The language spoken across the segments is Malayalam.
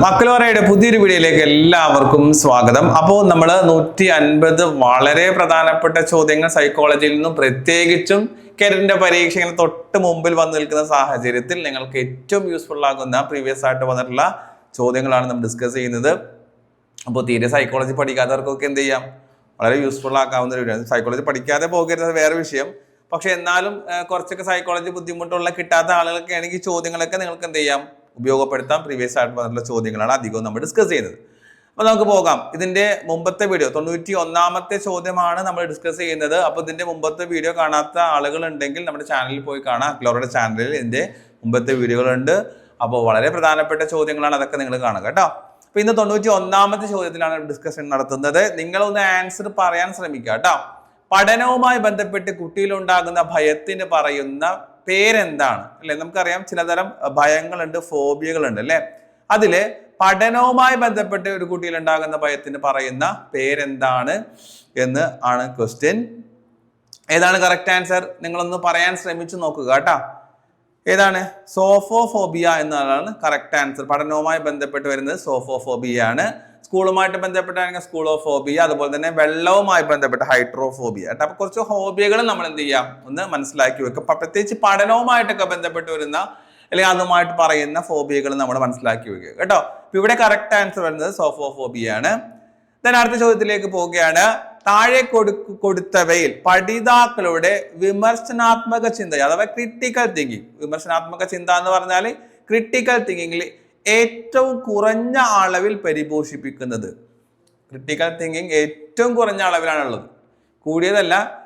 നമസ്കാരം അക്കലോറയുടെ പുതിയൊരു വീഡിയോയിലേക്ക് എല്ലാവർക്കും സ്വാഗതം. അപ്പോൾ നമ്മൾ നൂറ്റി അൻപത് വളരെ പ്രധാനപ്പെട്ട ചോദ്യങ്ങൾ സൈക്കോളജിയിൽ നിന്നും പ്രത്യേകിച്ചും കേരളിന്റെ പരീക്ഷ ഇങ്ങനെ തൊട്ട് മുമ്പിൽ വന്നു നിൽക്കുന്ന സാഹചര്യത്തിൽ നിങ്ങൾക്ക് ഏറ്റവും യൂസ്ഫുൾ ആകുന്ന പ്രീവിയസ് ആയിട്ട് വന്നിട്ടുള്ള ചോദ്യങ്ങളാണ് നമ്മൾ ഡിസ്കസ് ചെയ്യുന്നത്. അപ്പോൾ തീരെ സൈക്കോളജി പഠിക്കാത്തവർക്കൊക്കെ എന്ത് ചെയ്യാം? വളരെ യൂസ്ഫുൾ ആക്കാവുന്ന ഒരു സൈക്കോളജി പഠിക്കാതെ പോകരുത് വേറെ വിഷയം. പക്ഷെ എന്നാലും കുറച്ചൊക്കെ സൈക്കോളജി ബുദ്ധിമുട്ടുള്ള കിട്ടാത്ത ആളുകൾക്ക് ആണെങ്കിൽ ചോദ്യങ്ങളൊക്കെ നിങ്ങൾക്ക് എന്ത് ചെയ്യാം? ഉപയോഗപ്പെടുത്താം. പ്രീവിയസ് ആയിട്ട് വന്നിട്ടുള്ള ചോദ്യങ്ങളാണ് അധികവും നമ്മൾ ഡിസ്കസ് ചെയ്യുന്നത്. അപ്പോൾ നമുക്ക് പോകാം. ഇതിന്റെ മുമ്പത്തെ വീഡിയോ തൊണ്ണൂറ്റി ഒന്നാമത്തെ ചോദ്യമാണ് നമ്മൾ ഡിസ്കസ് ചെയ്യുന്നത്. അപ്പോൾ ഇതിന്റെ മുമ്പത്തെ വീഡിയോ കാണാത്ത ആളുകൾ ഉണ്ടെങ്കിൽ നമ്മുടെ ചാനലിൽ പോയി കാണാം. അക്ലോറുടെ ചാനലിൽ ഇതിന്റെ മുമ്പത്തെ വീഡിയോകളുണ്ട് അപ്പോൾ വളരെ പ്രധാനപ്പെട്ട ചോദ്യങ്ങളാണ് അതൊക്കെ നിങ്ങൾ കാണുക കേട്ടോ. അപ്പോൾ ഇന്ന് തൊണ്ണൂറ്റി ഒന്നാമത്തെ ചോദ്യത്തിലാണ് ഡിസ്കഷൻ നടത്തുന്നത്. നിങ്ങളൊന്ന് ആൻസർ പറയാൻ ശ്രമിക്കുക കേട്ടോ. പഠനവുമായി ബന്ധപ്പെട്ട് കുട്ടിയിലുണ്ടാകുന്ന ഭയത്തിന് പറയുന്ന പേരെന്താണ്? അല്ലെ? നമുക്കറിയാം ചിലതരം ഭയങ്ങളുണ്ട് ഫോബിയകളുണ്ട് അല്ലെ? അതിൽ പഠനവുമായി ബന്ധപ്പെട്ട് ഒരു കുട്ടിയിൽ ഉണ്ടാകുന്ന ഭയത്തിന് പറയുന്ന പേരെന്താണ് എന്ന് ആണ് ക്വസ്റ്റ്യൻ ഏതാണ് കറക്റ്റ് ആൻസർ നിങ്ങളൊന്ന് പറയാൻ ശ്രമിച്ചു നോക്കുക കേട്ടോ. ഏതാണ്? സോഫോഫോബിയ എന്നതാണ് കറക്റ്റ് ആൻസർ പഠനവുമായി ബന്ധപ്പെട്ട് വരുന്നത് സോഫോഫോബിയ ആണ് സ്കൂളുമായിട്ട് ബന്ധപ്പെട്ടാണെങ്കിൽ ഹോബിയ അതുപോലെ തന്നെ വെള്ളവുമായി ബന്ധപ്പെട്ട ഹൈഡ്രോഫോബിയ കേട്ടോ. കുറച്ച് ഹോബിയകൾ നമ്മൾ എന്ത് ചെയ്യാം? ഒന്ന് മനസ്സിലാക്കി അപ്പൊ പ്രത്യേകിച്ച് പഠനവുമായിട്ടൊക്കെ ബന്ധപ്പെട്ട് വരുന്ന അല്ലെങ്കിൽ അതുമായിട്ട് പറയുന്ന ഫോബിയകൾ നമ്മൾ മനസ്സിലാക്കി വെക്കുക. കേട്ടോ. അപ്പൊ ഇവിടെ കറക്റ്റ് ആൻസർ വരുന്നത് സോഫോഫോബിയ ആണ് then അടുത്ത ചോദ്യത്തിലേക്ക് പോവുകയാണ്. താഴെ കൊടു കൊടുത്തവയിൽ പഠിതാക്കളുടെ വിമർശനാത്മക ചിന്ത അഥവാ ക്രിട്ടിക്കൽ തിങ്കിങ് വിമർശനാത്മക ചിന്ത എന്ന് പറഞ്ഞാൽ ക്രിട്ടിക്കൽ തിങ്കിങ്ങിൽ ഏറ്റവും കുറഞ്ഞ അളവിൽ പരിപോഷിപ്പിക്കുന്നത്. ക്രിട്ടിക്കൽ തിങ്കിങ് ഏറ്റവും കുറഞ്ഞ അളവിലാണുള്ളത്. കൂടിയതല്ല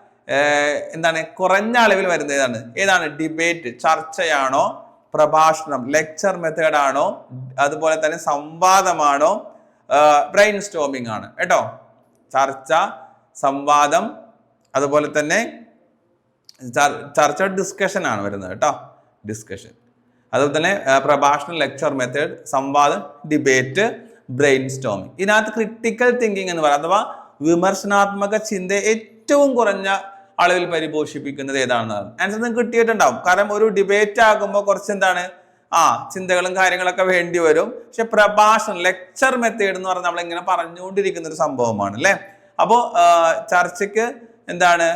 എന്താണ് കുറഞ്ഞ അളവിൽ വരുന്ന ഏതാണ്? ഏതാണ് ഡിബേറ്റ് ചർച്ചയാണോ? പ്രഭാഷണം ലെക്ചർ മെത്തേഡ് ആണോ? അതുപോലെ തന്നെ സംവാദമാണോ? ബ്രെയിൻ സ്റ്റോമിംഗ് ആണ്. കേട്ടോ? ചർച്ച സംവാദം അതുപോലെ തന്നെ ചർ- ചർച്ച ഡിസ്കഷൻ ആണ് വരുന്നത്. കേട്ടോ? ഡിസ്കഷൻ അതുപോലെ തന്നെ പ്രഭാഷണ ലെക്ചർ മെത്തേഡ് സംവാദം ഡിബേറ്റ് ബ്രെയിൻ സ്റ്റോമിങ് ഇതിനകത്ത് ക്രിട്ടിക്കൽ തിങ്കിങ് എന്ന് പറയുന്നത് അഥവാ വിമർശനാത്മക ചിന്ത ഏറ്റവും കുറഞ്ഞ അളവിൽ പരിപോഷിപ്പിക്കുന്നത് ഏതാണെന്നാണ് ആൻസർ നിങ്ങൾക്ക് കിട്ടിയിട്ടുണ്ടാവും. കാരണം ഒരു ഡിബേറ്റ് ആകുമ്പോൾ കുറച്ച് എന്താണ് ആ ചിന്തകളും കാര്യങ്ങളൊക്കെ വേണ്ടി വരും. പക്ഷെ പ്രഭാഷണം ലെക്ചർ മെത്തേഡ് എന്ന് പറഞ്ഞാൽ നമ്മളിങ്ങനെ പറഞ്ഞുകൊണ്ടിരിക്കുന്ന ഒരു സംഭവമാണ് അല്ലേ? അപ്പോൾ ചർച്ചയ്ക്ക് എന്താണ്?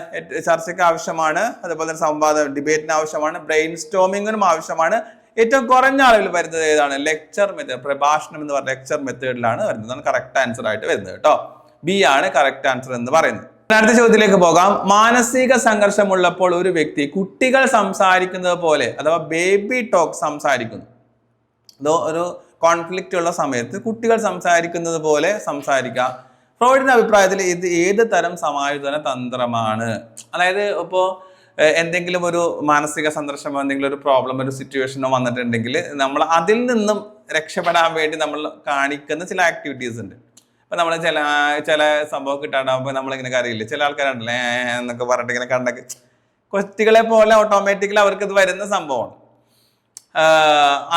ചർച്ചയ്ക്ക് ആവശ്യമാണ്. അതുപോലെ തന്നെ സംവാദം ഡിബേറ്റിന് ആവശ്യമാണ്. ബ്രെയിൻ സ്റ്റോമിങ്ങിനും ആവശ്യമാണ്. ഏറ്റവും കുറഞ്ഞ അളവിൽ വരുന്നത് ഏതാണ്? ലെക്ചർ മെത്തേഡ് പ്രഭാഷണം എന്ന് പറഞ്ഞ ലെക്ചർ മെത്തേഡിലാണ് വരുന്നത്. കറക്റ്റ് ആൻസർ ആയിട്ട് വരുന്നത് കേട്ടോ. ബി ആണ് കറക്റ്റ് ആൻസർ എന്ന് പറയുന്നത്. അടുത്ത ചോദ്യത്തിലേക്ക് പോകാം. മാനസിക സംഘർഷമുള്ളപ്പോൾ ഒരു വ്യക്തി കുട്ടികൾ സംസാരിക്കുന്നത് പോലെ അഥവാ ബേബി ടോക്ക് സംസാരിക്കുന്നു. അതോ ഒരു കോൺഫ്ലിക്റ്റ് ഉള്ള സമയത്ത് കുട്ടികൾ സംസാരിക്കുന്നത് പോലെ സംസാരിക്കാം ഫ്രോയിഡിന്റെ അഭിപ്രായത്തിൽ ഇത് ഏത് തരം സമായോജന തന്ത്രമാണ്? അതായത് ഇപ്പോൾ എന്തെങ്കിലും ഒരു മാനസിക സംഘർഷമോ എന്തെങ്കിലും ഒരു പ്രോബ്ലം ഒരു സിറ്റുവേഷനോ വന്നിട്ടുണ്ടെങ്കിൽ നമ്മൾ അതിൽ നിന്നും രക്ഷപ്പെടാൻ വേണ്ടി നമ്മൾ കാണിക്കുന്ന ചില ആക്ടിവിറ്റീസ് ഉണ്ട്. ഇപ്പം നമ്മൾ ചില ചില സംഭവം കിട്ടാണ്ടാവുമ്പോൾ നമ്മളിങ്ങനെ അറിയില്ല ചില ആൾക്കാരുണ്ടല്ലേ എന്നൊക്കെ പറഞ്ഞിട്ട് ഇങ്ങനെ കണ്ടൊക്കെ. കുട്ടികളെ പോലെ ഓട്ടോമാറ്റിക്കലി അവർക്ക് ഇത് വരുന്ന സംഭവമാണ്.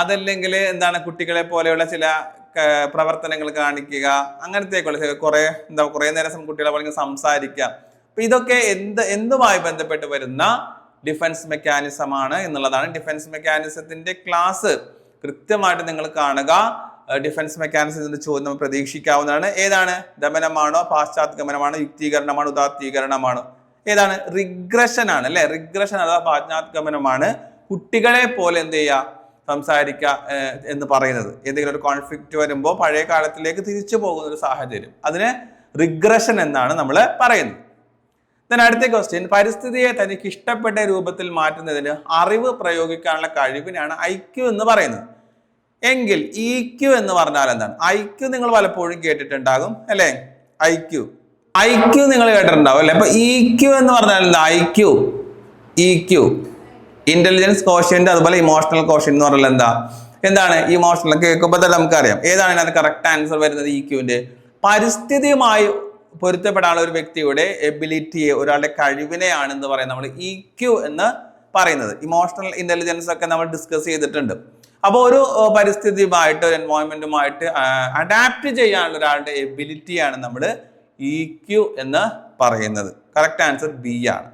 അതല്ലെങ്കിൽ എന്താണ് കുട്ടികളെ പോലെയുള്ള ചില പ്രവർത്തനങ്ങൾ കാണിക്കുക അങ്ങനത്തെയൊക്കെയുള്ള കുറേ എന്താ കുറേ നേരം കുട്ടികളെ പോലെ സംസാരിക്കുക. അപ്പൊ ഇതൊക്കെ എന്ത് എന്തുമായി ബന്ധപ്പെട്ട് വരുന്ന ഡിഫൻസ് മെക്കാനിസം ആണ് എന്നുള്ളതാണ്. ഡിഫൻസ് മെക്കാനിസത്തിന്റെ ക്ലാസ് കൃത്യമായിട്ട് നിങ്ങൾ കാണുക. ഡിഫൻസ് മെക്കാനിസത്തിന്റെ ചോദ്യം നമ്മൾ പ്രതീക്ഷിക്കാവുന്നതാണ്. ഏതാണ്? ദമനമാണോ? പാശ്ചാത്ഗമനമാണോ യുക്തീകരണമാണോ? ഉദാത്തീകരണമാണോ? ഏതാണ്? റിഗ്രഷൻ ആണ് അല്ലെ? റിഗ്രഷൻ അഥവാ പാശ്ചാത്ഗമനമാണ് കുട്ടികളെ പോലെ എന്ത് ചെയ്യുക? സംസാരിക്കുക എന്ന് പറയുന്നത്. എന്തെങ്കിലും ഒരു കോൺഫ്ലിക്റ്റ് വരുമ്പോൾ പഴയ കാലത്തിലേക്ക് തിരിച്ചു പോകുന്ന ഒരു സാഹചര്യം. അതിന് റിഗ്രഷൻ എന്നാണ് നമ്മൾ പറയുന്നത്. Then അടുത്ത ക്വസ്റ്റ്യൻ പരിസ്ഥിതിയെ തനിക്ക് ഇഷ്ടപ്പെട്ട രൂപത്തിൽ മാറ്റുന്നതിന് അറിവ് പ്രയോഗിക്കാനുള്ള കഴിവിനാണ് ഐക്യു എന്ന് പറയുന്നത്. എങ്കിൽ ഇ ക്യു എന്ന് പറഞ്ഞാൽ എന്താണ്? ഐക്യു നിങ്ങൾ പലപ്പോഴും കേട്ടിട്ടുണ്ടാകും അല്ലെ? ഐക്യു ഐക്യു നിങ്ങൾ കേട്ടിട്ടുണ്ടാവും അല്ലെ? അപ്പൊ ഇ ക്യു എന്ന് പറഞ്ഞാൽ എന്താ? IQ E Q intelligence quotient അതുപോലെ ഇമോഷണൽ കോഷ്യൻ എന്ന് പറഞ്ഞാൽ എന്താ? എന്താണ്? ഇമോഷണൽ കേൾക്കുമ്പോൾ തന്നെ നമുക്കറിയാം. ഏതാണ് അതിനകത്ത് കറക്റ്റ് ആൻസർ വരുന്നത് ഇ ക്യുവിന്റെ പരിസ്ഥിതിയുമായി പൊരുത്തപ്പെടാനുള്ള ഒരു വ്യക്തിയുടെ എബിലിറ്റിയെ ഒരാളുടെ കഴിവിനെയാണ് എന്ന് പറയുന്നത് നമ്മൾ ഇ ക്യു എന്ന് പറയുന്നത്. ഇമോഷണൽ ഇന്റലിജൻസ് ഒക്കെ നമ്മൾ ഡിസ്കസ് ചെയ്തിട്ടുണ്ട്. അപ്പോൾ ഒരു പരിസ്ഥിതിയുമായിട്ട് ഒരു എൻവയോൺമെന്റുമായിട്ട് അഡാപ്റ്റ് ചെയ്യാനുള്ള ഒരാളുടെ എബിലിറ്റിയാണ് നമ്മൾ ഇ ക്യു എന്ന് പറയുന്നത്. കറക്റ്റ് ആൻസർ ബി ആണ്.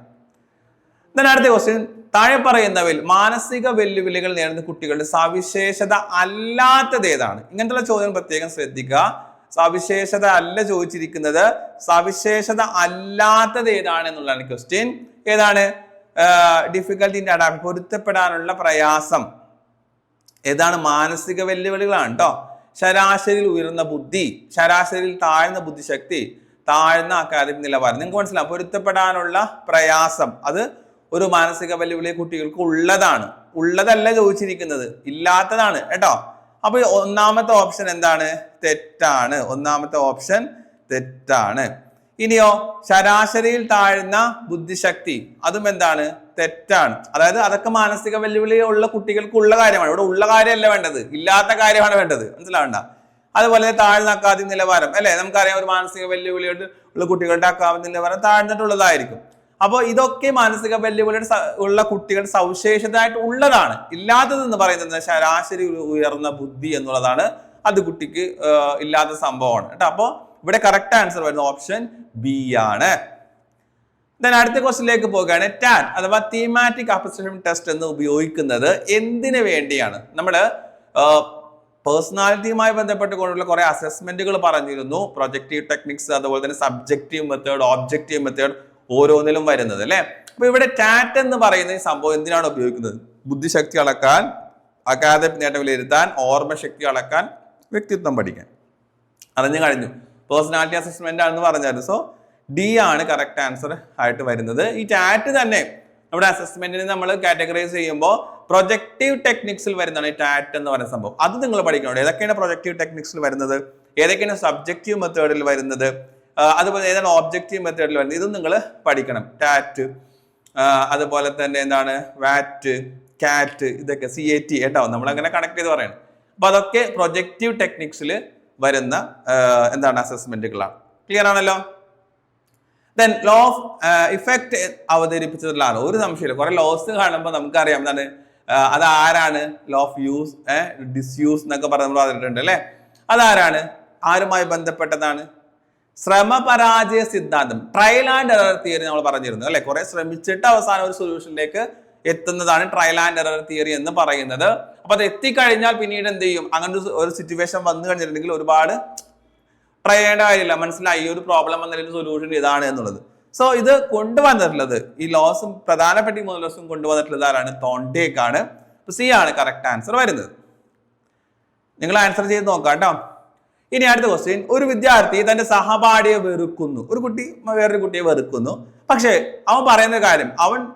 അടുത്ത ക്വസ്റ്റ്യൻ താഴെ പറയുന്നവയിൽ മാനസിക വെല്ലുവിളികൾ നേരിടുന്ന കുട്ടികളുടെ സവിശേഷത അല്ലാത്തത് ഏതാണ്? ഇങ്ങനത്തെ ചോദ്യം പ്രത്യേകം ശ്രദ്ധിക്കുക. സവിശേഷത അല്ല ചോദിച്ചിരിക്കുന്നത്. സവിശേഷത അല്ലാത്തത് ഏതാണ് എന്നുള്ളതാണ് ക്വസ്റ്റ്യൻ ഏതാണ് ഡിഫിക്കൽട്ടി അഡാപ്റ്റ് പൊരുത്തപ്പെടാനുള്ള പ്രയാസം. ഏതാണ്? മാനസിക വെല്ലുവിളികളാണ് കേട്ടോ ശരാശരിയിൽ ഉയർന്ന ബുദ്ധി ശരാശരിയിൽ താഴ്ന്ന ബുദ്ധിശക്തി താഴ്ന്ന അക്കാദമിക് നിലവാരം. നിങ്ങൾക്ക് മനസ്സിലാവും പൊരുത്തപ്പെടാനുള്ള പ്രയാസം. അത് ഒരു മാനസിക വെല്ലുവിളി കുട്ടികൾക്ക് ഉള്ളതാണ്. ഉള്ളതല്ല ചോദിച്ചിരിക്കുന്നത്. ഇല്ലാത്തതാണ്. കേട്ടോ? അപ്പൊ ഈ ഒന്നാമത്തെ ഓപ്ഷൻ എന്താണ്? തെറ്റാണ്. ഒന്നാമത്തെ ഓപ്ഷൻ തെറ്റാണ്. ഇനിയോ ശരാശരിയിൽ താഴ്ന്ന ബുദ്ധിശക്തി അതും എന്താണ്? തെറ്റാണ്. അതായത് അതൊക്കെ മാനസിക വെല്ലുവിളി ഉള്ള കുട്ടികൾക്ക് ഉള്ള കാര്യമാണ്. ഇവിടെ ഉള്ള കാര്യമല്ല വേണ്ടത്. ഇല്ലാത്ത കാര്യമാണ് വേണ്ടത്. മനസ്സിലാവണ്ട? അതുപോലെ താഴ്ന്ന അക്കാദമിക് നിലവാരം. അല്ലെ? നമുക്കറിയാം ഒരു മാനസിക വെല്ലുവിളിയോട് ഉള്ള കുട്ടികളുടെ അക്കാദമിക് നിലവാരം താഴ്ന്നിട്ടുള്ളതായിരിക്കും. അപ്പോൾ ഇതൊക്കെ മാനസിക വെല്ലുവിളിയുടെ ഉള്ള കുട്ടികളുടെ സവിശേഷതയായിട്ട് ഉള്ളതാണ്. ഇല്ലാത്തതെന്ന് പറയുന്നത് ശരാശരി ഉയർന്ന ബുദ്ധി എന്നുള്ളതാണ്. അത് കുട്ടിക്ക് ഇല്ലാത്ത സംഭവമാണ്. കേട്ടോ. അപ്പോൾ ഇവിടെ കറക്റ്റ് ആൻസർ വരുന്ന ഓപ്ഷൻ ബി ആണ്. ദെൻ അടുത്ത ക്വസ്റ്റിലേക്ക് പോകുകയാണ് ടാൻ അഥവാ തീമാറ്റിക് അപ്രിസിയേഷൻ ടെസ്റ്റ് എന്ന് ഉപയോഗിക്കുന്നത് എന്തിനു വേണ്ടിയാണ്? നമ്മൾ പേഴ്സണാലിറ്റിയുമായി ബന്ധപ്പെട്ടുകൊണ്ടുള്ള കുറെ അസസ്മെന്റുകൾ പറഞ്ഞിരുന്നു. പ്രൊജക്റ്റീവ് ടെക്നിക്സ് അതുപോലെ തന്നെ സബ്ജക്റ്റീവ് മെത്തേഡ് ഓബ്ജക്റ്റീവ് മെത്തേഡ് ഓരോന്നിലും വരുന്നത് അല്ലെ? അപ്പൊ ഇവിടെ ടാറ്റ് എന്ന് പറയുന്ന ഈ സംഭവം എന്തിനാണ് ഉപയോഗിക്കുന്നത്? ബുദ്ധിശക്തി അളക്കാൻ അക്കാദമിക് നേട്ടം വിലയിരുത്താൻ ഓർമ്മശക്തി അളക്കാൻ വ്യക്തിത്വം പഠിക്കാൻ. അറിഞ്ഞു കഴിഞ്ഞു. പേഴ്സണാലിറ്റി അസസ്മെന്റ് ആണെന്ന് പറഞ്ഞായിരുന്നു. സോ ഡി ആണ് കറക്റ്റ് ആൻസർ ആയിട്ട് വരുന്നത്. ഈ ടാറ്റ് തന്നെ നമ്മുടെ അസസ്മെന്റിന് നമ്മൾ കാറ്റഗറൈസ് ചെയ്യുമ്പോൾ പ്രൊജക്റ്റീവ് ടെക്നിക്സിൽ വരുന്നതാണ് ഈ ടാറ്റ് എന്ന് പറയുന്ന സംഭവം. അത് നിങ്ങൾ പഠിക്കണം? ഏതൊക്കെയാണ് പ്രൊജക്റ്റീവ് ടെക്നിക്സിൽ വരുന്നത്? ഏതൊക്കെയാണ് സബ്ജക്റ്റീവ് മെത്തേഡിൽ വരുന്നത്? അതുപോലെ ഏതാണ് ഓബ്ജക്റ്റീവ് മെത്തേഡിൽ വരുന്നത്? ഇതും നിങ്ങൾ പഠിക്കണം. ടാറ്റ് അതുപോലെ തന്നെ എന്താണ്? വാറ്റ് കാറ്റ് ഇതൊക്കെ സി എ ടി കേട്ടോ? നമ്മളങ്ങനെ കണക്ട് ചെയ്ത് പറയണം. അപ്പൊ അതൊക്കെ പ്രൊജക്റ്റീവ് ടെക്നിക്സിൽ വരുന്ന എന്താണ് അസസ്മെന്റുകളാണ് ക്ലിയർ ആണല്ലോ? ദെൻ ലോ ഓഫ് ഇഫക്റ്റ് അവതരിപ്പിച്ചതിലാണ് ഒരു സംശയമില്ല കുറെ ലോസ് കാണുമ്പോൾ നമുക്കറിയാം എന്താണ്? അത് ആരാണ് ലോ ഓഫ് യൂസ് ഡിസ്യൂസ് എന്നൊക്കെ നമ്മൾ പറഞ്ഞിട്ടുണ്ട് അല്ലേ? അതാരാണ്? ആരുമായി ബന്ധപ്പെട്ടതാണ്? ശ്രമപരാജയ സിദ്ധാന്തം ട്രയൽ ആൻഡ് എറർ തിയറി നമ്മൾ പറഞ്ഞിരുന്നു അല്ലെ? കുറെ ശ്രമിച്ചിട്ട് അവസാനം ഒരു സൊല്യൂഷനിലേക്ക് എത്തുന്നതാണ് ട്രയൽ ആൻഡ് എറർ തിയറി എന്ന് പറയുന്നത്. അപ്പൊ അത് എത്തിക്കഴിഞ്ഞാൽ പിന്നീട് എന്ത് ചെയ്യും? അങ്ങനെ ഒരു- സിറ്റുവേഷൻ വന്നു കഴിഞ്ഞിട്ടുണ്ടെങ്കിൽ ഒരുപാട് ട്രൈ ചെയ്യേണ്ട കാര്യമില്ല. മനസ്സിലായി ഈ ഒരു പ്രോബ്ലം വന്നതിന് സൊല്യൂഷൻ ഇതാണ് എന്നുള്ളത്. സോ ഇത് കൊണ്ടുവന്നിട്ടുള്ളത് ഈ ലോസും പ്രധാനപ്പെട്ട ഈ മൂന്ന് ലോസും കൊണ്ടുവന്നിട്ടുള്ളത് ആരാണ്? തോണ്ടേക്കാണ്. സി ആണ് കറക്റ്റ് ആൻസർ വരുന്നത്. നിങ്ങൾ ആൻസർ ചെയ്ത് നോക്കാം കേട്ടോ. ഇനി അടുത്ത ക്വസ്റ്റ്യൻ ഒരു വിദ്യാർത്ഥി തന്റെ സഹപാഠിയെ വെറുക്കുന്നു. ഒരു കുട്ടി വേറൊരു കുട്ടിയെ വെറുക്കുന്നു. പക്ഷേ അവൻ പറയുന്ന കാര്യം. അവൻ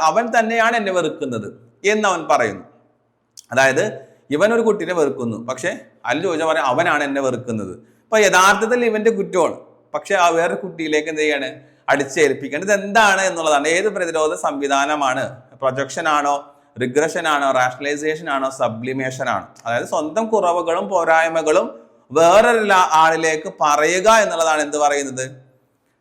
അവൻ തന്നെയാണ് എന്നെ വെറുക്കുന്നത് എന്ന് അവൻ പറയുന്നു. അതായത് ഇവൻ ഒരു കുട്ടീനെ വെറുക്കുന്നു. പക്ഷേ അല്ല ചോദിച്ചാൽ പറയാം അവനാണ് എന്നെ വെറുക്കുന്നത്. അപ്പൊ യഥാർത്ഥത്തിൽ ഇവന്റെ കുറ്റമാണ്. പക്ഷെ ആ വേറെ കുട്ടിയിലേക്ക് എന്ത് ചെയ്യാണ്? അടിച്ചേൽപ്പിക്കേണ്ടത് എന്താണ് എന്നുള്ളതാണ്. ഏത് പ്രതിരോധ സംവിധാനമാണ്? പ്രൊജക്ഷൻ ആണോ? റിഗ്രഷൻ ആണോ? റാഷണലൈസേഷൻ ആണോ? സബ്ലിമേഷൻ ആണോ? അതായത് സ്വന്തം കുറവുകളും പോരായ്മകളും വേറൊരു ആളിലേക്ക് പറയുക എന്നുള്ളതാണ് എന്ത് പറയുന്നത്?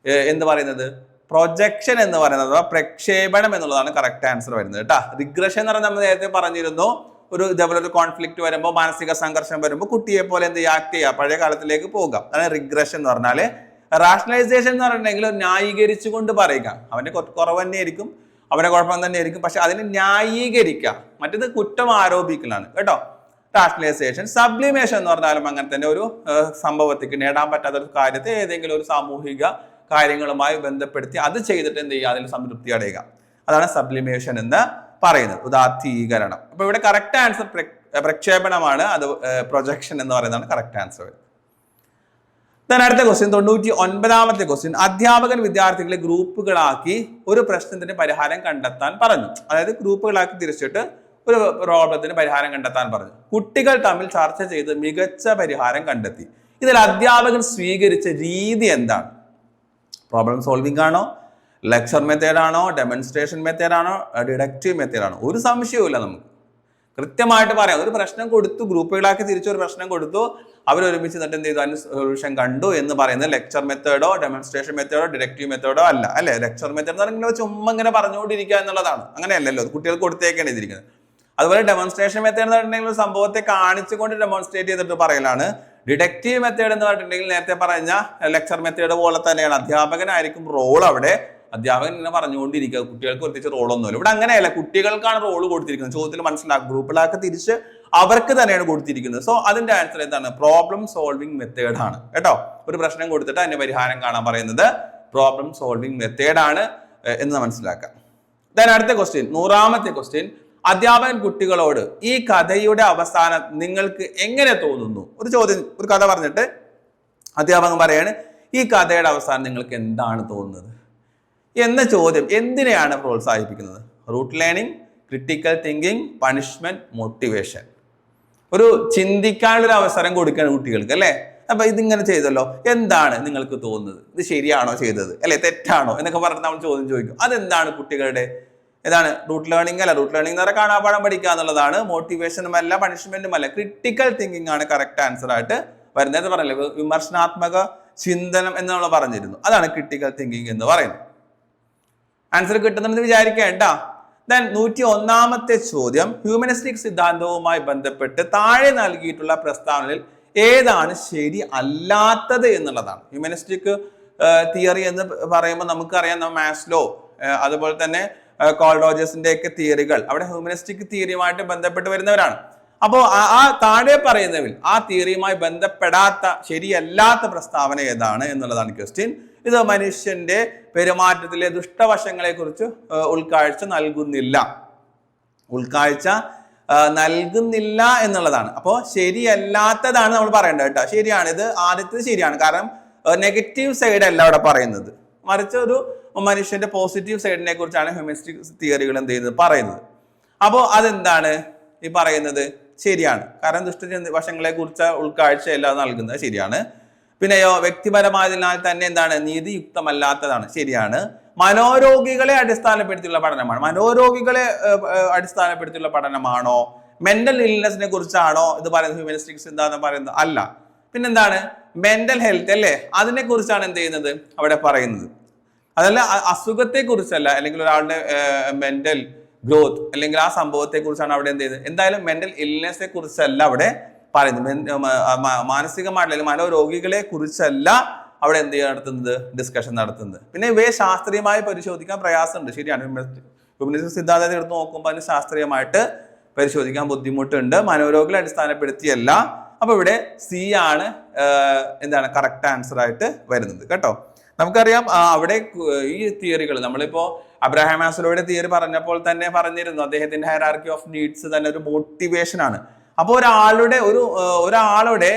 എന്ത് പറയുന്നത്? പ്രൊജക്ഷൻ എന്ന് പറയുന്നത് അഥവാ പ്രക്ഷേപണം എന്നുള്ളതാണ് കറക്റ്റ് ആൻസർ വരുന്നത് കേട്ടോ. റിഗ്രഷൻ എന്ന് പറഞ്ഞാൽ നമ്മൾ നേരത്തെ പറഞ്ഞിരുന്നു. ഒരു ഇതേപോലെ ഒരു കോൺഫ്ലിക്റ്റ് വരുമ്പോൾ മാനസിക സംഘർഷം വരുമ്പോൾ കുട്ടിയെ പോലെ എന്ത് ആക്ട് ചെയ്യുക പഴയ കാലത്തിലേക്ക് പോകുക അതാണ് റിഗ്രഷൻ എന്ന് പറഞ്ഞാൽ റാഷണലൈസേഷൻ എന്ന് പറഞ്ഞിട്ടുണ്ടെങ്കിൽ ന്യായീകരിച്ചു കൊണ്ട് പറയുക. അവന്റെ കുറവ് കുറവ് തന്നെയായിരിക്കും. അവന്റെ കുഴപ്പം തന്നെയായിരിക്കും. പക്ഷെ അതിനെ ന്യായീകരിക്കുക. മറ്റേത് കുറ്റം ആരോപിക്കലാണ്. കേട്ടോ? റാഷണലൈസേഷൻ സബ്ലിമേഷൻ എന്ന് പറഞ്ഞാലും അങ്ങനെ തന്നെ ഒരു സംഭവത്തേക്ക് നേടാൻ പറ്റാത്ത ഒരു കാര്യത്തെ ഏതെങ്കിലും ഒരു സാമൂഹിക കാര്യങ്ങളുമായി ബന്ധപ്പെടുത്തി അത് ചെയ്തിട്ട് എന്ത് ചെയ്യുക? അതിൽ സംതൃപ്തി അടയുക. അതാണ് സബ്ലിമേഷൻ എന്ന് പറയുന്നത്. ഉദാത്തീകരണം. അപ്പൊ ഇവിടെ കറക്റ്റ് ആൻസർ പ്രക്ഷേപണമാണ്. അത് പ്രൊജക്ഷൻ എന്ന് പറയുന്നതാണ് കറക്റ്റ് ആൻസർ അടുത്ത ക്വസ്റ്റ്യൻ തൊണ്ണൂറ്റി ഒൻപതാമത്തെ ക്വസ്റ്റ്യൻ അധ്യാപകൻ വിദ്യാർത്ഥികളെ ഗ്രൂപ്പുകളാക്കി ഒരു പ്രശ്നത്തിന്റെ പരിഹാരം കണ്ടെത്താൻ പറഞ്ഞു. അതായത് ഗ്രൂപ്പുകളാക്കി തിരിച്ചിട്ട് ഒരു പ്രോബ്ലത്തിന് പരിഹാരം കണ്ടെത്താൻ പറഞ്ഞു. കുട്ടികൾ തമ്മിൽ ചർച്ച ചെയ്ത് മികച്ച പരിഹാരം കണ്ടെത്തി. ഇതിൽ അധ്യാപകൻ സ്വീകരിച്ച രീതി എന്താണ്? പ്രോബ്ലം സോൾവിംഗ് ആണോ? ലെക്ചർ മെത്തേഡ് ആണോ? ഡെമോൺസ്ട്രേഷൻ മെത്തേഡ് ആണോ? ഡിഡക്റ്റീവ് മെത്തേഡ് ആണോ? ഒരു സംശയവുമില്ല നമുക്ക്. കൃത്യമായിട്ട് പറയാം. ഒരു പ്രശ്നം കൊടുത്തു ഗ്രൂപ്പുകളാക്കി തിരിച്ചൊരു പ്രശ്നം കൊടുത്തു അവർ ഒരുമിച്ച് എന്നിട്ട് എന്ത് ചെയ്തു? അതിന് സൊല്യൂഷൻ കണ്ടു എന്ന് പറയുന്നത് ലെക്ചർ മെത്തേഡോ ഡെമോൺസ്ട്രേഷൻ മെത്തേഡോ ഡിഡക്റ്റീവ് മെത്തേഡോ അല്ല. അല്ലെ? ലെക്ചർ മെത്തേഡ് എന്ന് പറഞ്ഞാൽ ചുമ്മാ ഇങ്ങനെ പറഞ്ഞുകൊണ്ടിരിക്കുക എന്നുള്ളതാണ്. അങ്ങനെയല്ലല്ലോ. കുട്ടികൾക്ക് കൊടുത്തേക്കാണ് ഇതിരിക്കുന്നത്. അതുപോലെ ഡെമോൺസ്ട്രേഷൻ മെത്തേഡ് എന്ന് പറഞ്ഞിട്ടുണ്ടെങ്കിൽ ഒരു സംഭവത്തെ കാണിച്ചുകൊണ്ട് ഡെമോൺസ്ട്രേറ്റ് ചെയ്തിട്ട് പറയലാണ്. ഡിഡക്റ്റീവ് മെത്തേഡ് എന്ന് പറഞ്ഞിട്ടുണ്ടെങ്കിൽ നേരത്തെ പറഞ്ഞ ലെക്ചർ മെത്തേഡ് പോലെ തന്നെയാണ്. അധ്യാപകനായിരിക്കും റോൾ അവിടെ. അധ്യാപകൻ ഇങ്ങനെ പറഞ്ഞുകൊണ്ടിരിക്കുക. കുട്ടികൾക്ക് പ്രത്യേകിച്ച് റോളൊന്നുമില്ല ഇവിടെ അങ്ങനെയല്ല. കുട്ടികൾക്കാണ് റോൾ കൊടുത്തിരിക്കുന്നത്. ചോദ്യത്തിൽ മനസ്സിലാക്കുക ഗ്രൂപ്പിലാക്കി തിരിച്ച് അവർക്ക് തന്നെയാണ് കൊടുത്തിരിക്കുന്നത്. സോ അതിന്റെ ആൻസർ എന്താണ്? പ്രോബ്ലം സോൾവിംഗ് മെത്തേഡ് ആണ്. കേട്ടോ? ഒരു പ്രശ്നം കൊടുത്തിട്ട് അതിന്റെ പരിഹാരം കാണാൻ പറയുന്നത് പ്രോബ്ലം സോൾവിംഗ് മെത്തേഡ് ആണ് എന്ന് മനസ്സിലാക്കാം. ദെൻ അടുത്ത ക്വസ്റ്റ്യൻ നൂറാമത്തെ ക്വസ്റ്റ്യൻ അധ്യാപകൻ കുട്ടികളോട് ഈ കഥയുടെ അവസാനം നിങ്ങൾക്ക് എങ്ങനെ തോന്നുന്നു? ഒരു ചോദ്യം ഒരു കഥ പറഞ്ഞിട്ട് അധ്യാപകൻ പറയാണ് ഈ കഥയുടെ അവസാനം നിങ്ങൾക്ക് എന്താണ് തോന്നുന്നത്? എന്ന ചോദ്യം എന്തിനെയാണ് പ്രോത്സാഹിപ്പിക്കുന്നത്? Rote learning critical thinking punishment motivation ഒരു ചിന്തിക്കാനുള്ളൊരു അവസരം കൊടുക്കുകയാണ് കുട്ടികൾക്ക് അല്ലേ? അപ്പൊ ഇതിങ്ങനെ ചെയ്തല്ലോ. എന്താണ് നിങ്ങൾക്ക് തോന്നുന്നത്? ഇത് ശരിയാണോ ചെയ്തത്? അല്ലെ? തെറ്റാണോ? എന്നൊക്കെ പറഞ്ഞിട്ട് നമ്മൾ ചോദ്യം ചോദിക്കും. അതെന്താണ് കുട്ടികളുടെ ഏതാണ്? റൂട്ട് ലേണിംഗ് അല്ല. റൂട്ട് ലേണിംഗ് എന്ന് പറഞ്ഞാൽ കാണാപാഠം പഠിക്കുക എന്നുള്ളതാണ്. മോട്ടിവേഷനും അല്ല പണിഷ്മെന്റും അല്ല. ക്രിട്ടിക്കൽ തിങ്കിങ് ആണ് കറക്റ്റ് ആൻസർ ആയിട്ട് വരുന്നത്. പറഞ്ഞല്ലേ? വിമർശനാത്മക ചിന്തനം എന്ന് നമ്മൾ പറഞ്ഞിരുന്നു. അതാണ് ക്രിട്ടിക്കൽ തിങ്കിങ് എന്ന് പറയുന്നത്. ആൻസർ കിട്ടുന്നുണ്ടെന്ന് വിചാരിക്കേണ്ട ദെൻ നൂറ്റി ഒന്നാമത്തെ ചോദ്യം. ഹ്യൂമനിസ്റ്റിക് സിദ്ധാന്തവുമായി ബന്ധപ്പെട്ട് താഴെ നൽകിയിട്ടുള്ള പ്രസ്താവനയിൽ ഏതാണ് ശരി അല്ലാത്തത് എന്നുള്ളതാണ്. ഹ്യൂമനിസ്റ്റിക് തിയറി എന്ന് പറയുമ്പോൾ നമുക്കറിയാം മാസ്ലോ അതുപോലെ തന്നെ കോൾഡോജസിന്റെ ഒക്കെ തിയറികൾ. അവിടെ ഹ്യൂമനിസ്റ്റിക് തിയറിയുമായിട്ട് ബന്ധപ്പെട്ട് വരുന്നവരാണ്. അപ്പോൾ ആ- താഴെ പറയുന്നതിൽ ആ തിയറിയുമായി ബന്ധപ്പെടാത്ത ശരിയല്ലാത്ത പ്രസ്താവന ഏതാണ് എന്നുള്ളതാണ് ക്വസ്റ്റ്യൻ ഇത് മനുഷ്യന്റെ പെരുമാറ്റത്തിലെ ദുഷ്ടവശങ്ങളെ കുറിച്ച് ഉൾക്കാഴ്ച നൽകുന്നില്ല. ഉൾക്കാഴ്ച നൽകുന്നില്ല എന്നുള്ളതാണ്. അപ്പോൾ ശരിയല്ലാത്തതാണ് നമ്മൾ പറയേണ്ടത് കേട്ടോ. ശരിയാണ് ഇത് ആദ്യത്തെ ശരിയാണ്. കാരണം നെഗറ്റീവ് സൈഡ് അല്ല അവിടെ പറയുന്നത്. മറിച്ച് ഒരു മനുഷ്യന്റെ പോസിറ്റീവ് സൈഡിനെ കുറിച്ചാണ് ഹ്യൂമനിസ്റ്റിക് തിയറികൾ എന്ത് ചെയ്യുന്നത്? പറയുന്നത്. അപ്പോൾ അതെന്താണ്? ഈ പറയുന്നത് ശരിയാണ്. കാരണം ദുഷ്ട വശങ്ങളെ കുറിച്ച് ഉൾക്കാഴ്ചയല്ല നൽകുന്നത്. ശരിയാണ്. പിന്നെയോ വ്യക്തിപരമായതിനാൽ തന്നെ എന്താണ്? നീതിയുക്തമല്ലാത്തതാണ്. ശരിയാണ്. മനോരോഗികളെ അടിസ്ഥാനപ്പെടുത്തിയുള്ള പഠനമാണ്. മനോരോഗികളെ അടിസ്ഥാനപ്പെടുത്തിയുള്ള പഠനമാണോ? മെന്റൽ ഇൽനെസിനെ കുറിച്ചാണോ ഇത് പറയുന്നത്? ഹ്യൂമനിസ്റ്റിക് സിദ്ധാന്തം പറയുന്നത്? അല്ല. പിന്നെന്താണ്? മെന്റൽ ഹെൽത്ത് അല്ലേ? അതിനെ കുറിച്ചാണ് എന്ത് ചെയ്യുന്നത്? അവിടെ പറയുന്നത്. അതല്ല അസുഖത്തെക്കുറിച്ചല്ല അസുഖത്തെ കുറിച്ചല്ല അല്ലെങ്കിൽ ഒരാളുടെ മെന്റൽ ഗ്രോത്ത് അല്ലെങ്കിൽ ആ സംഭവത്തെ കുറിച്ചാണ് അവിടെ എന്ത് ചെയ്തത്. എന്തായാലും മെന്റൽ ഇൽനെസ്സിനെ കുറിച്ചല്ല അവിടെ പറയുന്നത്. മാനസികമായിട്ടുള്ള മനോരോഗികളെ കുറിച്ചല്ല അവിടെ എന്ത് നടത്തുന്നത്? ഡിസ്കഷൻ നടത്തുന്നത്. പിന്നെ ഇവയെ ശാസ്ത്രീയമായി പരിശോധിക്കാൻ പ്രയാസമുണ്ട്. ശരിയാണ്. ഹ്യൂമനിസ്റ്റ് സിദ്ധാന്തത്തെ എടുത്ത് നോക്കുമ്പോൾ അതിന് ശാസ്ത്രീയമായിട്ട് പരിശോധിക്കാൻ ബുദ്ധിമുട്ടുണ്ട്. മനോരോഗികളെ അടിസ്ഥാനപ്പെടുത്തിയല്ല. അപ്പൊ ഇവിടെ സി ആണ് എന്താണ് കറക്റ്റ് ആൻസർ ആയിട്ട് വരുന്നത്. കേട്ടോ? നമുക്കറിയാം അവിടെ ഈ തിയറികൾ നമ്മളിപ്പോ അബ്രഹാം ആസലോയുടെ തിയറി പറഞ്ഞപ്പോൾ തന്നെ പറഞ്ഞിരുന്നു അദ്ദേഹത്തിന്റെ ഹയറാർക്കി ഓഫ് നീഡ്സ് തന്നെ ഒരു മോട്ടിവേഷൻ ആണ്. അപ്പോൾ ഒരാളുടെ ഒരു ഒരാളുടെ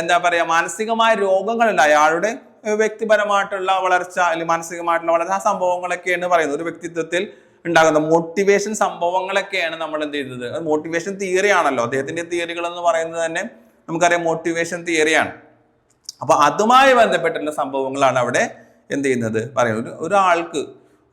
എന്താ പറയാ മാനസികമായ രോഗങ്ങളല്ല അയാളുടെ വ്യക്തിപരമായിട്ടുള്ള വളർച്ച അല്ലെങ്കിൽ മാനസികമായിട്ടുള്ള വളർച്ച ആ സംഭവങ്ങളൊക്കെയാണ് പറയുന്നത്. ഒരു വ്യക്തിത്വത്തിൽ ഉണ്ടാകുന്ന മോട്ടിവേഷൻ സംഭവങ്ങളൊക്കെയാണ് നമ്മൾ എന്ത് ചെയ്തത്. മോട്ടിവേഷൻ തിയറി ആണല്ലോ. അദ്ദേഹത്തിന്റെ തിയറികൾ എന്ന് പറയുന്നത് തന്നെ നമുക്കറിയാം മോട്ടിവേഷൻ തിയറിയാണ് അപ്പൊ അതുമായി ബന്ധപ്പെട്ടുള്ള സംഭവങ്ങളാണ് അവിടെ എന്ത് ചെയ്യുന്നത്? പറയുന്നത്. ഒരാൾക്ക്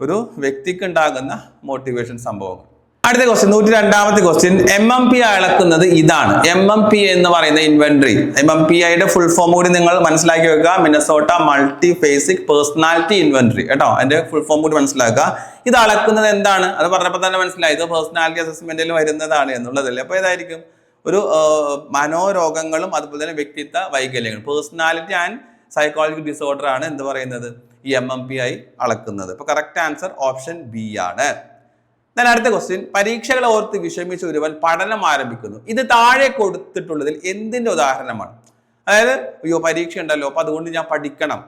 ഒരു വ്യക്തിക്ക് ഉണ്ടാകുന്ന മോട്ടിവേഷൻ സംഭവങ്ങൾ. അടുത്ത ക്വസ്റ്റ്യൻ നൂറ്റി രണ്ടാമത്തെ ക്വസ്റ്റ്യൻ എം എം പി അളക്കുന്നത് ഇതാണ്. എം എം പി എന്ന് പറയുന്ന ഇൻവെന്ററി എം എം പി ഐയുടെ ഫുൾ ഫോം കൂടി നിങ്ങൾ മനസ്സിലാക്കി വെക്കുക. Minnesota multiphasic personality inventory കേട്ടോ? അതിന്റെ ഫുൾ ഫോം കൂടി മനസ്സിലാക്കുക. ഇത് അളക്കുന്നത് എന്താണ്? അത് പറഞ്ഞപ്പോൾ തന്നെ മനസ്സിലായി. ഇത് പേഴ്സണാലിറ്റി അസസ്മെന്റിൽ വരുന്നതാണ് എന്നുള്ളതല്ലേ. അപ്പൊ ഏതായിരിക്കും? ഒരു മനോരോഗങ്ങളും അതുപോലെ തന്നെ വ്യക്തിത്വ വൈകല്യങ്ങളും. പേഴ്സണാലിറ്റി ആൻഡ് സൈക്കോളജിക്കൽ ഡിസോർഡർ ആണ് എന്ത് പറയുന്നത്? ഈ എം എം പി ആയി അളക്കുന്നത്. അപ്പൊ കറക്റ്റ് ആൻസർ ഓപ്ഷൻ ബി ആണ്. ഞാൻ അടുത്ത ക്വസ്റ്റ്യൻ പരീക്ഷകളെ ഓർത്ത് വിഷമിച്ച ഒരുവൻ പഠനം ആരംഭിക്കുന്നു. ഇത് താഴെ കൊടുത്തിട്ടുള്ളതിൽ എന്തിന്റെ ഉദാഹരണമാണ്? അതായത് അയ്യോ പരീക്ഷ ഉണ്ടല്ലോ അപ്പൊ അതുകൊണ്ട് ഞാൻ പഠിക്കണം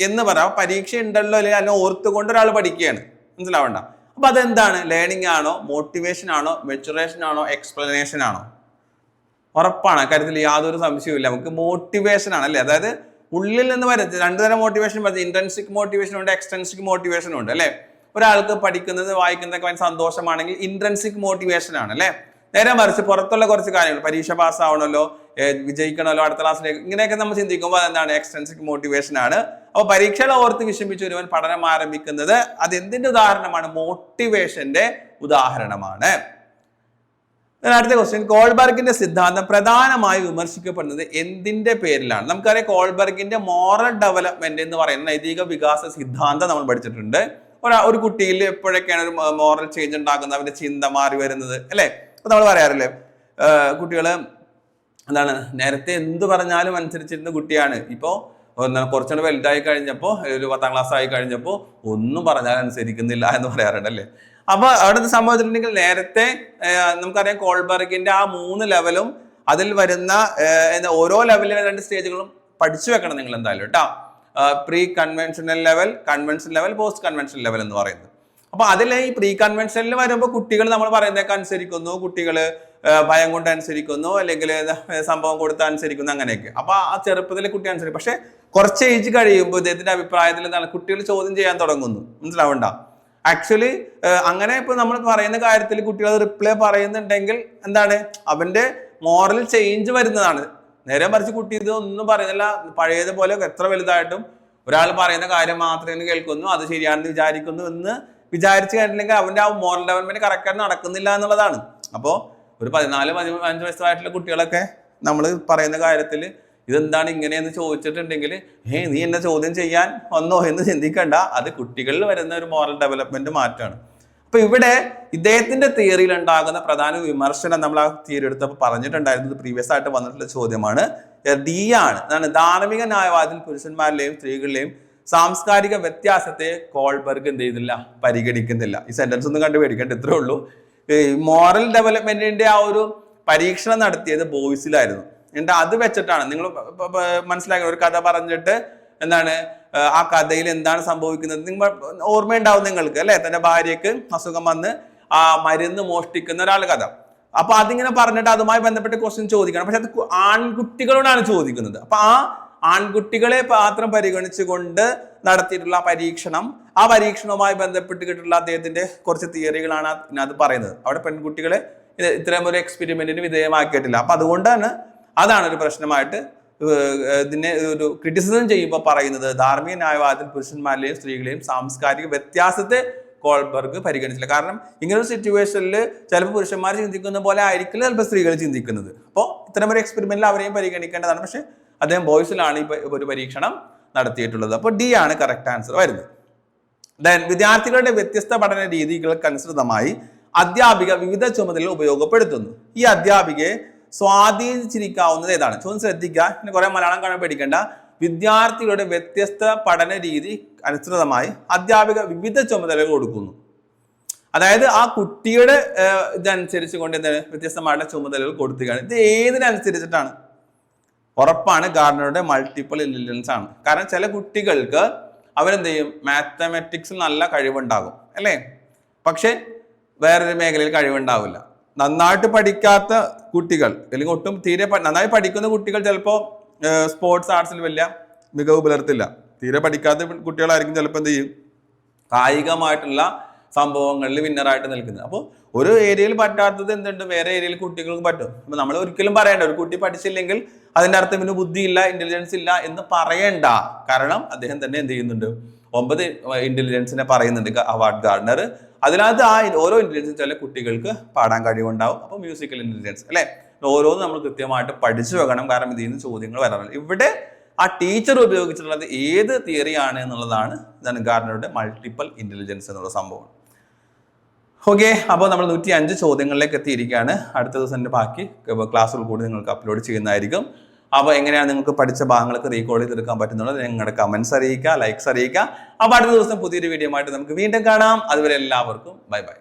എന്ന് പറയാം. പരീക്ഷ ഉണ്ടല്ലോ അല്ലെങ്കിൽ അതിനെ ഓർത്തുകൊണ്ട് ഒരാൾ പഠിക്കുകയാണ്. മനസ്സിലാവണ്ട. അപ്പൊ അതെന്താണ്? ലേണിംഗ് ആണോ? മോട്ടിവേഷൻ ആണോ? മെച്ചുറേഷൻ ആണോ? എക്സ്പ്ലനേഷൻ ആണോ? ഉറപ്പാണ്. കാര്യത്തിൽ യാതൊരു സംശയവും നമുക്ക് മോട്ടിവേഷൻ ആണ് അല്ലേ? അതായത് ഉള്ളിൽ നിന്ന് വരുന്നത് രണ്ടു തരം മോട്ടിവേഷൻ പറഞ്ഞു ഇൻട്രൻസിക് മോട്ടിവേഷൻ ഉണ്ട് എക്സ്റ്റൻസിക് മോട്ടിവേഷൻ ഉണ്ട് അല്ലേ? ഒരാൾക്ക് പഠിക്കുന്നത് വായിക്കുന്നതൊക്കെ ഭയങ്കര സന്തോഷമാണെങ്കിൽ ഇൻട്രൻസിക് മോട്ടിവേഷൻ ആണ് അല്ലേ? നേരെ മറിച്ച് പുറത്തുള്ള കുറച്ച് കാര്യങ്ങൾ പരീക്ഷ പാസ്സാവണമല്ലോ വിജയിക്കണമല്ലോ അടുത്ത ക്ലാസ്സിലേക്ക് ഇങ്ങനെയൊക്കെ നമ്മൾ ചിന്തിക്കുമ്പോൾ എന്താണ് എക്സ്റ്റൻസിക് മോട്ടിവേഷൻ ആണ്. അപ്പോൾ പരീക്ഷകളെ ഓർത്ത് വിഷമിച്ച് ഒരുവൻ പഠനം ആരംഭിക്കുന്നത് അത് എന്തിന്റെ ഉദാഹരണമാണ് മോട്ടിവേഷന്റെ ഉദാഹരണമാണ്. അടുത്ത ക്വസ്റ്റ്യൻ കോൾബർഗിന്റെ സിദ്ധാന്തം പ്രധാനമായി വിമർശിക്കപ്പെടുന്നത് എന്തിന്റെ പേരിലാണ്? നമുക്കറിയാം കോൾബർഗിന്റെ മോറൽ ഡെവലപ്മെന്റ് എന്ന് പറയുന്ന നൈതിക വികാസ സിദ്ധാന്തം നമ്മൾ പഠിച്ചിട്ടുണ്ട്. ഒരാ ഒരു കുട്ടിയിൽ എപ്പോഴൊക്കെയാണ് ഒരു മോറൽ ചേഞ്ച് ഉണ്ടാകുന്നത്? അവന്റെ ചിന്ത മാറി വരുന്നത് അല്ലേ? അപ്പൊ നമ്മൾ പറയാറില്ലേ കുട്ടികൾ എന്താണ് നേരത്തെ എന്ത് പറഞ്ഞാലും അനുസരിച്ചിരുന്ന കുട്ടിയാണ്. ഇപ്പോ എന്താണ് കുറച്ചുകൂടെ വലുതായി കഴിഞ്ഞപ്പോൾ ഒരു പത്താം ക്ലാസ് ആയി കഴിഞ്ഞപ്പോൾ ഒന്നും പറഞ്ഞാൽ അനുസരിക്കുന്നില്ല എന്ന് പറയാറുണ്ട് അല്ലേ? അപ്പൊ അവിടെ ഇത് സംഭവിച്ചിട്ടുണ്ടെങ്കിൽ നേരത്തെ നമുക്കറിയാം കോൾബർഗിന്റെ ആ മൂന്ന് ലെവലും അതിൽ വരുന്ന ഓരോ ലെവലിലെ രണ്ട് സ്റ്റേജുകളും പഠിച്ചു വെക്കണം നിങ്ങൾ എന്തായാലും കേട്ടോ. Pre conventional level conventional level post conventional level എന്ന് പറയുന്നത്. അപ്പൊ അതിൽ ഈ പ്രീ കൺവെൻഷനിൽ വരുമ്പോൾ കുട്ടികൾ നമ്മൾ പറയുന്നതൊക്കെ അനുസരിക്കുന്നു. കുട്ടികൾ ഭയം കൊണ്ട് അനുസരിക്കുന്നു. അല്ലെങ്കിൽ സംഭവം കൊടുത്ത് അനുസരിക്കുന്നു. അങ്ങനെയൊക്കെ. അപ്പൊ ആ ചെറുപ്പത്തിലെ കുട്ടി അനുസരിക്കും. പക്ഷെ കുറച്ച് ഏജ് കഴിയുമ്പോൾ ഇദ്ദേഹത്തിന്റെ അഭിപ്രായത്തിൽ എന്താണ്? കുട്ടികൾ ചോദ്യം ചെയ്യാൻ തുടങ്ങുന്നു. മനസ്സിലാവണ്ട ആക്ച്വലി അങ്ങനെ ഇപ്പൊ നമ്മൾ പറയുന്ന കാര്യത്തിൽ കുട്ടികൾ റിപ്ലൈ പറയുന്നുണ്ടെങ്കിൽ എന്താണ്? അവന്റെ മോറൽ ചേഞ്ച് വരുന്നതാണ്. നേരെ മറിച്ച് കുട്ടി ഇത് ഒന്നും പറയുന്നില്ല. പഴയതുപോലെ എത്ര വലുതായിട്ടും ഒരാൾ പറയുന്ന കാര്യം മാത്രമേ കേൾക്കുന്നു. അത് ശരിയാണെന്ന് വിചാരിക്കുന്നു എന്ന് വിചാരിച്ചു കഴിഞ്ഞിട്ടില്ലെങ്കിൽ അവന്റെ ആ മോറൽ ഡെവലപ്മെന്റ് കറക്റ്റായിട്ട് നടക്കുന്നില്ല എന്നുള്ളതാണ്. അപ്പോൾ ഒരു പതിനാല് പതിനഞ്ച് വയസ്സായിട്ടുള്ള കുട്ടികളൊക്കെ നമ്മൾ പറയുന്ന കാര്യത്തിൽ ഇതെന്താണ് ഇങ്ങനെയെന്ന് ചോദിച്ചിട്ടുണ്ടെങ്കിൽ ഏ നീ എന്നെ ചോദ്യം ചെയ്യാൻ വന്നോ എന്ന് ചിന്തിക്കണ്ട. അത് കുട്ടികളിൽ വരുന്ന ഒരു മോറൽ ഡെവലപ്മെന്റ് മാറ്റമാണ് അപ്പൊ ഇവിടെ ഇദ്ദേഹത്തിന്റെ തിയറിയിൽ ഉണ്ടാകുന്ന പ്രധാന വിമർശനം നമ്മൾ ആ തിയറി എടുത്തപ്പോൾ പറഞ്ഞിട്ടുണ്ടായിരുന്നത് പ്രീവിയസ് ആയിട്ട് വന്നിട്ടുള്ള ചോദ്യമാണ്. ആണ്. അതാണ് ധാർമ്മിക ന്യായവാദത്തിൽ പുരുഷന്മാരിലെയും സ്ത്രീകളിലെയും സാംസ്കാരിക വ്യത്യാസത്തെ കോൾബർഗ് എന്ത് ചെയ്യുന്നില്ല? പരിഗണിക്കുന്നില്ല. ഈ സെന്റൻസ് ഒന്നും കണ്ടു പേടിക്കേണ്ട ഇത്രേ ഉള്ളൂ. മോറൽ ഡെവലപ്മെന്റിന്റെ ആ ഒരു പരീക്ഷണം നടത്തിയത് ബോയ്സിലായിരുന്നു എന്നിട്ട് അത് വെച്ചിട്ടാണ്. നിങ്ങൾ മനസ്സിലാക്കി ഒരു കഥ പറഞ്ഞിട്ട് എന്താണ് ആ, കഥയിൽ എന്താണ് സംഭവിക്കുന്നത്. നിങ്ങൾ ഓർമ്മയുണ്ടാവും നിങ്ങൾക്ക് അല്ലെ? തന്റെ ഭാര്യക്ക് അസുഖം വന്ന് ആ മരുന്ന് മോഷ്ടിക്കുന്ന ഒരാൾ കഥ. അപ്പൊ അതിങ്ങനെ പറഞ്ഞിട്ട് അതുമായി ബന്ധപ്പെട്ട് ക്വസ്റ്റ്യൻ ചോദിക്കണം. പക്ഷെ അത് ആൺകുട്ടികളോടാണ് ചോദിക്കുന്നത്. അപ്പൊ ആ ആൺകുട്ടികളെ മാത്രം പരിഗണിച്ചുകൊണ്ട് നടത്തിയിട്ടുള്ള പരീക്ഷണം ആ പരീക്ഷണവുമായി ബന്ധപ്പെട്ട് ബന്ധപ്പെട്ടിട്ടുള്ള അദ്ദേഹത്തിന്റെ കുറച്ച് തിയറികളാണ് അത് പറയുന്നത്. അവിടെ പെൺകുട്ടികളെ ഇത്രയും ഒരു എക്സ്പെരിമെന്റിന് വിധേയമാക്കിയിട്ടില്ല. അപ്പൊ അതുകൊണ്ടാണ് അതാണ് ഒരു പ്രശ്നമായിട്ട് ഇതിനെ ഒരു ക്രിറ്റിസിസം ചെയ്യുമ്പോൾ പറയുന്നത് ധാർമ്മിക ന്യായവാദത്തിൽ പുരുഷന്മാരിലെയും സ്ത്രീകളെയും സാംസ്കാരിക വ്യത്യാസത്തെ കോൾബർഗ് പരിഗണിച്ചില്ല. കാരണം ഇങ്ങനെ ഒരു സിറ്റുവേഷനിൽ ചിലപ്പോൾ പുരുഷന്മാർ ചിന്തിക്കുന്ന പോലെ ആയിരിക്കില്ല ചിലപ്പോൾ സ്ത്രീകൾ ചിന്തിക്കുന്നത്. അപ്പോൾ ഇത്തരം ഒരു എക്സ്പെരിമെന്റിൽ അവരെയും പരിഗണിക്കേണ്ടതാണ്. പക്ഷേ അദ്ദേഹം ബോയ്സിലാണ് ഈ ഒരു പരീക്ഷണം നടത്തിയിട്ടുള്ളത്. അപ്പോൾ ഡി ആണ് കറക്റ്റ് ആൻസർ വരുന്നത്. ദെൻ വിദ്യാർത്ഥികളുടെ വ്യത്യസ്ത പഠന രീതികൾക്കനുസൃതമായി അധ്യാപിക വിവിധ ചുമതലകൾ ഉപയോഗപ്പെടുത്തുന്നു. ഈ അധ്യാപികയെ സ്വാധീനിച്ചിരിക്കാവുന്നത് ഏതാണ്? ചോദ്യം ശ്രദ്ധിക്കുക. പിന്നെ കുറെ മലയാളം കാണാൻ പേടിക്കേണ്ട. വിദ്യാർത്ഥികളുടെ വ്യത്യസ്ത പഠന രീതി അനുസൃതമായി അധ്യാപിക വിവിധ ചുമതലകൾ കൊടുക്കുന്നു. അതായത് ആ കുട്ടിയുടെ ഇതനുസരിച്ച് കൊണ്ട് എന്താണ്? വ്യത്യസ്തമായിട്ടുള്ള ചുമതലകൾ കൊടുക്കുകയാണ് ഇത് ഏതിനനുസരിച്ചിട്ടാണ്? ഉറപ്പാണ് ഗാർഡനറുടെ മൾട്ടിപ്പിൾ ഇന്റലിജൻസ് ആണ്. കാരണം ചില കുട്ടികൾക്ക് അവരെന്ത് ചെയ്യും മാത്തമാറ്റിക്സിൽ നല്ല കഴിവുണ്ടാകും. അല്ലേ? പക്ഷെ വേറൊരു മേഖലയിൽ കഴിവുണ്ടാവില്ല. നന്നായിട്ട് പഠിക്കാത്ത കുട്ടികൾ അല്ലെങ്കിൽ ഒട്ടും തീരെ നന്നായി പഠിക്കുന്ന കുട്ടികൾ ചിലപ്പോൾ സ്പോർട്സ് ആർട്സിൽ വലിയ മികവ് പുലർത്തില്ല. തീരെ പഠിക്കാത്ത കുട്ടികളായിരിക്കും ചിലപ്പോൾ എന്ത് ചെയ്യും? കായികമായിട്ടുള്ള സംഭവങ്ങളിൽ വിന്നറായിട്ട് നിൽക്കുന്നത്. അപ്പോൾ ഒരു ഏരിയയിൽ പറ്റാത്തത് എന്തുണ്ട്? വേറെ ഏരിയയിൽ കുട്ടികൾക്ക് പറ്റും. അപ്പോൾ നമ്മൾ ഒരിക്കലും പറയണ്ട ഒരു കുട്ടി പഠിച്ചില്ലെങ്കിൽ അതിന്റെ അർത്ഥം പിന്നെ ബുദ്ധിയില്ല ഇന്റലിജൻസ് ഇല്ല എന്ന് പറയണ്ട. കാരണം അദ്ദേഹം തന്നെ എന്ത് ചെയ്യുന്നുണ്ട്? ഒമ്പത് ഇന്റലിജൻസിനെ പറയുന്നുണ്ട് അവാർഡ് ഗാർഡനർ. അതിനകത്ത് ആ ഓരോ ഇന്റലിജൻസ് ചില കുട്ടികൾക്ക് പാടാൻ കഴിവുണ്ടാവും. അപ്പോൾ മ്യൂസിക്കൽ ഇന്റലിജൻസ് അല്ലെ? ഓരോന്നും നമ്മൾ കൃത്യമായിട്ട് പഠിച്ചു വെക്കണം. കാരണം ഇതിൽ നിന്ന് ചോദ്യങ്ങൾ വരാറുണ്ട് ഇവിടെ ആ ടീച്ചർ ഉപയോഗിച്ചിട്ടുള്ളത് ഏത് തിയറിയാണ് എന്നുള്ളതാണ് ഇതാണ് ഗാർഡനറുടെ മൾട്ടിപ്പിൾ ഇന്റലിജൻസ് എന്നുള്ള സംഭവം. ഓക്കെ അപ്പോൾ നമ്മൾ നൂറ്റി അഞ്ച് ചോദ്യങ്ങളിലേക്ക് എത്തിയിരിക്കുകയാണ്. അടുത്ത ദിവസം ബാക്കി ക്ലാസ്സുകൾ കൂടി നിങ്ങൾക്ക് അപ്ലോഡ് ചെയ്യുന്നതായിരിക്കും. അപ്പോൾ എങ്ങനെയാണ് നിങ്ങൾക്ക് പഠിച്ച ഭാഗങ്ങൾക്ക് റീകോൾ ചെയ്തെടുക്കാൻ പറ്റുന്നുള്ളത് നിങ്ങളുടെ കമൻസ് അറിയിക്കുക ലൈക്സ് അറിയിക്കുക. അപ്പോൾ അടുത്ത ദിവസം പുതിയൊരു വീഡിയോ ആയിട്ട് നമുക്ക് വീണ്ടും കാണാം. അതുവരെ എല്ലാവർക്കും ബൈ ബൈ